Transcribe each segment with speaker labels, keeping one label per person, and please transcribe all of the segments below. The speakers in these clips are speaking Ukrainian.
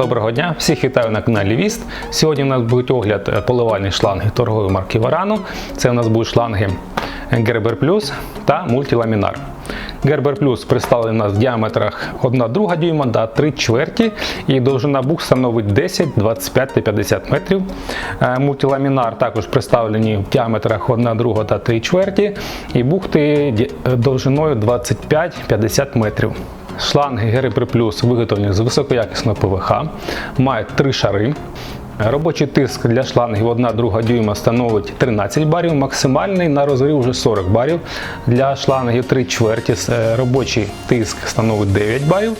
Speaker 1: Доброго дня, всіх вітаю на каналі Віст. Сьогодні у нас буде огляд е, поливальних шлангів торгової марки Варано. Це у нас будуть шланги Gerber Plus та мультиламінар. Gerber Plus представлений у нас в діаметрах 1 друга дюйма та 3 чверті і довжина букс становить 10, 25 та 50 метрів. Е, Мультиламінар також представлені в діаметрах 1 друга та 3 чверті і бухти довжиною 25-50 метрів. Шланги Gerber Плюс виготовлені з високоякісного ПВХ, мають три шари. Робочий тиск для шлангів 1 друга дюйма становить 13 барів, максимальний на розрив вже 40 барів. Для шлангів 3 чверті е, робочий тиск становить 9 барів,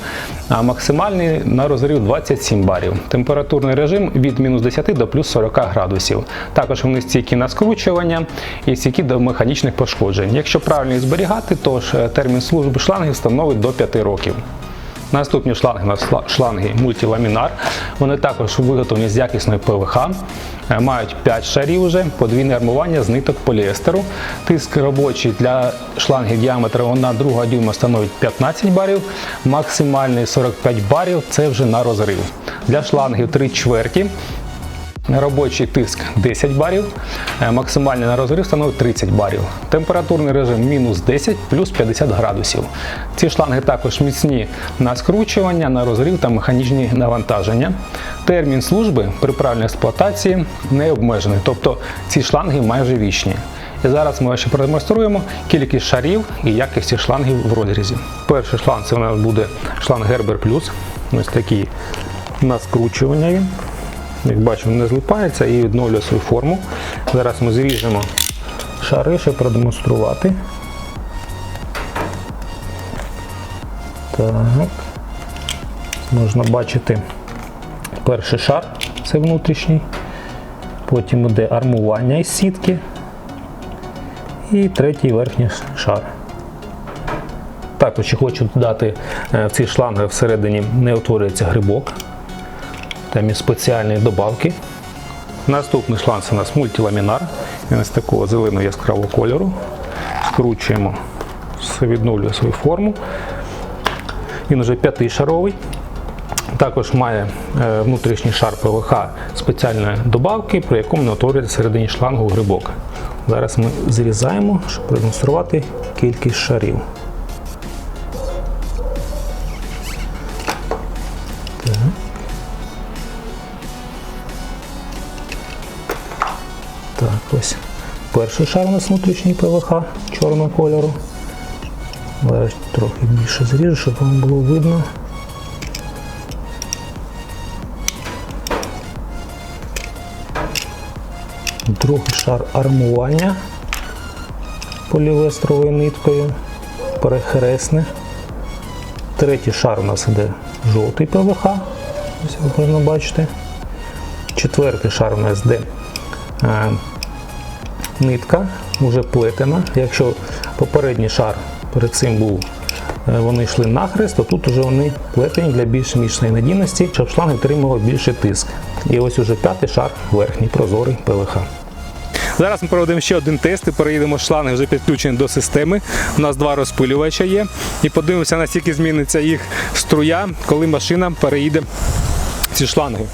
Speaker 1: а максимальний на розрив 27 барів. Температурний режим від мінус 10 до плюс 40 градусів. Також вони стійкі на скручування і стійкі до механічних пошкоджень. Якщо правильно їх зберігати, то е, термін служби шлангів становить до 5 років. Наступні шланги у нас шланги мультиламінар. Вони також виготовлені з якісної ПВХ, е, мають 5 шарів вже, подвійне армування з ниток поліестеру. Тиск робочий для шлангів діаметра 1 друга дюйма становить 15 барів, максимальний 45 барів це вже на розрив. Для шлангів 3 чверті Робочий тиск 10 барів, е, максимальний на розрив становить 30 барів. Температурний режим мінус 10 плюс 50 градусів. Ці шланги також міцні на скручування, на розрив та механічні навантаження. Термін служби при правильній експлуатації не обмежений, тобто ці шланги майже вічні. І зараз ми ще продемонструємо кількість шарів і якості шлангів в розрізі. Перший шланг це у нас буде шланг Gerber. Ось такий на скручування він. Як бачимо, не злипається і відновлює свою форму. Зараз ми зріжемо шари, щоб продемонструвати. Так. Можна бачити перший шар, це внутрішній. Потім йде армування із сітки. І третій верхній шар. Також хочу додати е, в ці шланги всередині не утворюється грибок. Там є спеціальні добавки. Наступний шланг у нас мультиламінар. Він із такого зеленого яскравого кольору. Скручуємо, відновлює свою форму. Він вже п'ятишаровий. Також має е, внутрішній шар ПВХ спеціальної добавки, при якому не утворюється всередині шлангу грибок. Зараз ми зрізаємо, щоб продемонструвати кількість шарів. Так, ось перший шар у нас внутрішній ПВХ чорного кольору. Зараз трохи більше зріжу, щоб вам було видно. Другий шар армування полівестровою ниткою, перехресне. Третій шар у нас іде жовтий ПВХ, ось як можна бачити. Четвертий шар у нас йде нитка вже плетена. Якщо попередній шар перед цим був, е, вони йшли нахрест, то тут вже вони плетені для більш міцної надійності, щоб шланг отримував більший тиск. І ось уже п'ятий шар верхній прозорий ПВХ. Зараз ми проведемо ще один тест і переїдемо шланги вже підключені до системи. У нас два розпилювача є. І подивимося, наскільки зміниться їх струя, коли машина переїде ці шланги.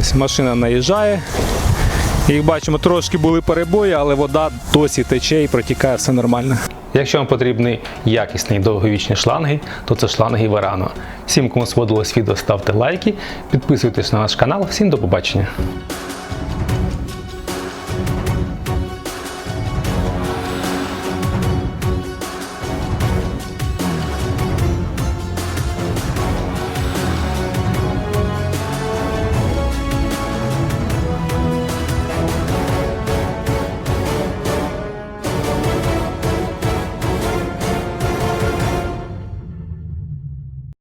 Speaker 1: Ось машина наїжджає. Як бачимо, трошки були перебої, але вода досі тече і протікає все нормально. Якщо вам потрібні якісні і довговічні шланги, то це шланги Verano. Всім, кому сподобалось відео, ставте лайки, підписуйтесь на наш канал. Всім до побачення!